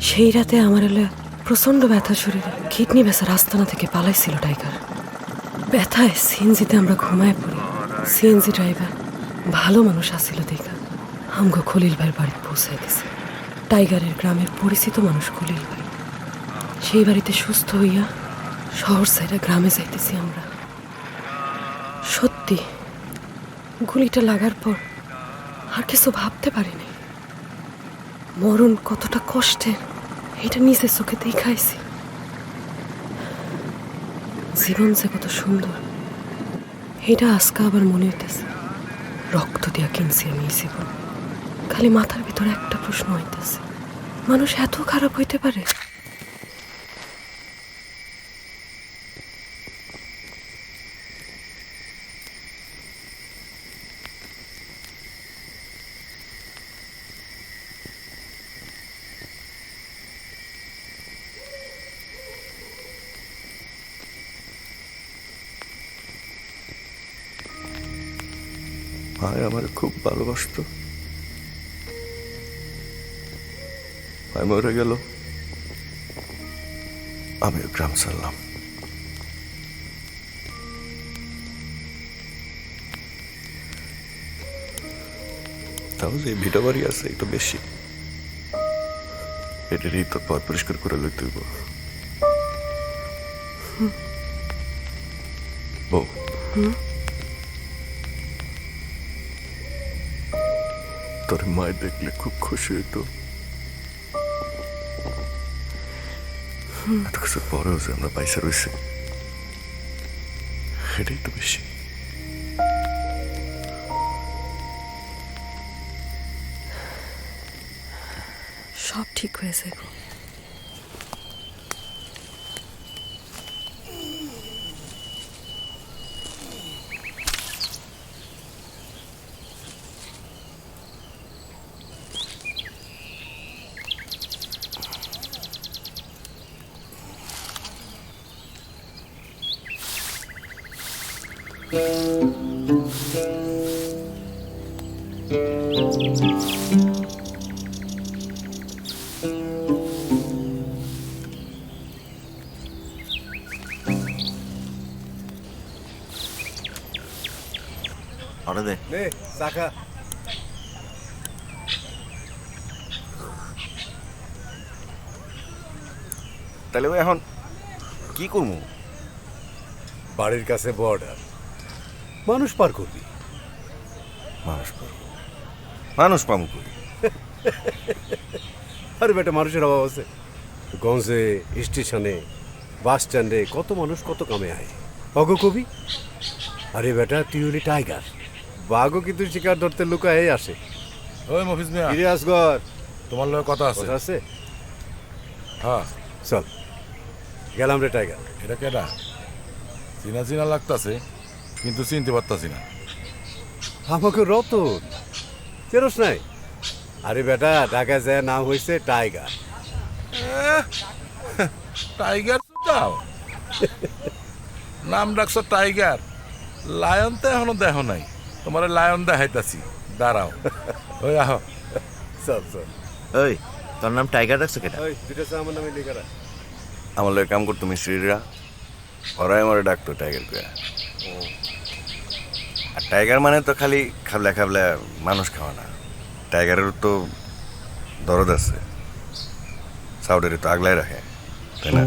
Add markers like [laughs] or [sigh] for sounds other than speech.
সেই রাতে আমার এলে প্রচণ্ড ব্যথা শরীরে। কিডনি ব্যথার আস্তানা থেকে পালাইছিল টাইগার। ব্যথায় সিএনজিতে আমরা ঘুমায় পড়ি। সিএনজি ড্রাইভার ভালো মানুষ আসিল দেখা। আমগো খলিল ভাইয়ের বাড়িতে পৌঁছায় গেছে টাইগারের গ্রামের পরিচিত মানুষ খলিল ভাই সেই বাড়িতে সুস্থ হইয়া শহর সাইডে গ্রামে যাইতেছি আমরা। সত্যি, গুলিটা লাগার পর আর কিছু ভাবতে পারিনি। মরণ কতটা কষ্টের, এটা নিজের চোখে দেখাইছি জীবন যে কত সুন্দর, এটা আজকে আবার মনে হইতেছে, রক্ত দিয়া কিনছি আমি এই জীবন। খালি মাথার ভিতরে একটা প্রশ্ন হইতেছে মানুষ এত খারাপ হইতে পারে? ভাই আমার খুব ভালোবাসত। ভাই মরে গেল। আমি গ্রাম ছাড়লাম। তাও যে ভিটা বাড়ি আছে একটু বেশি। এটারই তো পথ পরিষ্কার করে লইতে হইব। বউ। তোর মায় দেখলে খুব খুশি হইতো। এত কিছুর পরেও যে আমরা পাইসা রয়েছে সেটাই তো বেশি। সব ঠিক হয়েছে দে নে চাকা তাহলে এখন কি করব বাড়ির কাছে বর্ডার মানুষ পার করবি। মানুষ পাবো মানুষ পাবো করি [laughs] আরে বেটা মানুষের অভাব আছে। গঞ্জে স্টেশনে বাস স্ট্যান্ডে কত মানুষ কত কামে আয়। অগ কবি? আরে বেটা তুই হলি টাইগার। বাঘও কিন্তু শিকার ধরতে লুকায় আসে। ওই মফিজ মিয়া। ফিরে আসগর তোমার লগে কথা আছে। কথা আছে? হ্যাঁ। চল। গেলাম রে টাইগার। এটা কেডা? চিনা চিনা লাগতাছে। কিন্তু চিনতে পারতাছি না। আমাকে রতন চেরস নাই? আরে বেটা ঢাকায় যায় নাম হয়েছে টাইগার। টাইগার দাও নাম ডাকছো টাইগার। লায়ন তো এখনও দেখো নাই। তোমার লায়ন দেখাইতাছি। দাঁড়াও। ওই আহ। চল চল। ওই তোর নাম টাইগার রাখছো কেটা ওই দুটো চা আমার নামে লিখে রাখ। আমার লোক কাম করতো মিস্ত্রিরা ওরাই আমার ডাকতো টাইগার করে আর টাইগার মানে তো খালি খাবলা খাবলা মানুষ খাওয়া না। টাইগারের তো দরদ আছে। সাউডের তো আগলাই রাখে, তাই না?